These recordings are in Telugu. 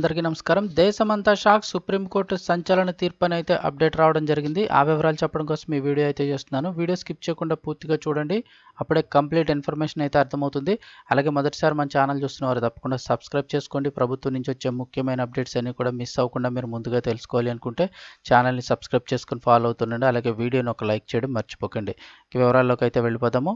అందరికీ నమస్కారం. దేశమంతా షాక్ సుప్రీంకోర్టు సంచలన తీర్పు అయితే అప్డేట్ రావడం జరిగింది. ఆ వివరాలు చెప్పడం కోసం ఈ వీడియో అయితే చేస్తున్నాను. వీడియో స్కిప్ చేయకుండా పూర్తిగా చూడండి. అప్పుడే కంప్లీట్ ఇన్ఫర్మేషన్ అయితే అర్థమవుతుంది. అలాగే మొదటిసారి మన ఛానల్ చూస్తున్నవారు తప్పకుండా సబ్స్క్రైబ్ చేసుకోండి. ప్రభుత్వం నుంచి వచ్చే ముఖ్యమైన అప్డేట్స్ అన్నీ కూడా మిస్ అవ్వకుండా మీరు ముందుగా తెలుసుకోవాలి అనుకుంటే ఛానల్ని సబ్స్క్రైబ్ చేసుకుని ఫాలో అవుతుండండి. అలాగే వీడియోని ఒక లైక్ చేయడం మర్చిపోకండి. వివరాల్లోకి అయితే వెళ్ళిపోదాము.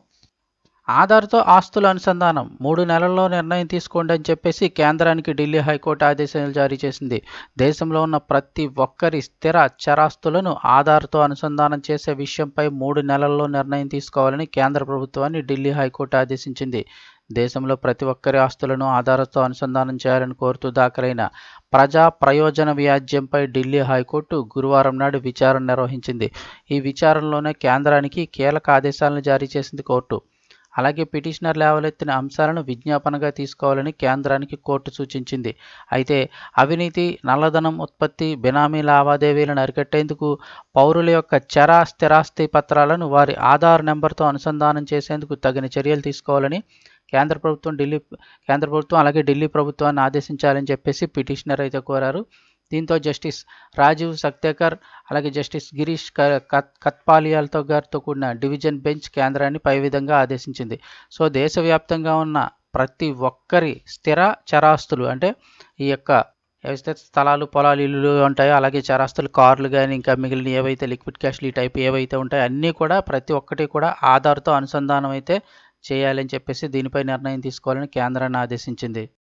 ఆధార్తో ఆస్తుల అనుసంధానం. మూడు నెలల్లో నిర్ణయం తీసుకోండి అని చెప్పేసి కేంద్రానికి ఢిల్లీ హైకోర్టు ఆదేశాలు జారీ చేసింది. దేశంలో ఉన్న ప్రతి ఒక్కరి స్థిర చరాస్తులను ఆధార్తో అనుసంధానం చేసే విషయంపై మూడు నెలల్లో నిర్ణయం తీసుకోవాలని కేంద్ర ప్రభుత్వాన్ని ఢిల్లీ హైకోర్టు ఆదేశించింది. దేశంలో ప్రతి ఒక్కరి ఆస్తులను ఆధార్తో అనుసంధానం చేయాలని కోరుతూ దాఖలైన ప్రజా ప్రయోజన వ్యాజ్యంపై ఢిల్లీ హైకోర్టు గురువారం నాడు విచారణ నిర్వహించింది. ఈ విచారణలోనే కేంద్రానికి కీలక ఆదేశాలను జారీ చేసింది కోర్టు. అలాగే పిటిషనర్ లేవలెత్తిన అంశాలను విజ్ఞాపనగా తీసుకోవాలని కేంద్రానికి కోర్టు సూచించింది. అయితే అవినీతి నల్లధనం ఉత్పత్తి బినామీ లావాదేవీలను అరికట్టేందుకు పౌరుల యొక్క చరా స్థిరాస్తి పత్రాలను వారి ఆధార్ నెంబర్తో అనుసంధానం చేసేందుకు తగిన చర్యలు తీసుకోవాలని కేంద్ర ప్రభుత్వం ఢిల్లీ కేంద్ర ప్రభుత్వం అలాగే ఢిల్లీ ప్రభుత్వాన్ని ఆదేశించాలని చెప్పేసి పిటిషనర్ అయితే కోరారు. దీంతో జస్టిస్ రాజీవ్ సక్తేకర్ అలాగే జస్టిస్ గిరీష్ కత్పాలియాలతో గారితో కూడిన డివిజన్ బెంచ్ కేంద్రాన్ని పై విధంగా ఆదేశించింది. సో దేశవ్యాప్తంగా ఉన్న ప్రతి ఒక్కరి స్థిర చరాస్తులు అంటే ఈ యొక్క ఏవైతే స్థలాలు పొలాలు ఇల్లులు ఉంటాయో అలాగే చరాస్తులు కార్లు కానీ ఇంకా మిగిలిన ఏవైతే లిక్విడ్ క్యాష్లు ఈ టైప్ ఏవైతే ఉంటాయో అన్నీ కూడా ప్రతి ఒక్కటి కూడా ఆధార్తో అనుసంధానం అయితే చేయాలని చెప్పేసి దీనిపై నిర్ణయం తీసుకోవాలని కేంద్రాన్ని ఆదేశించింది.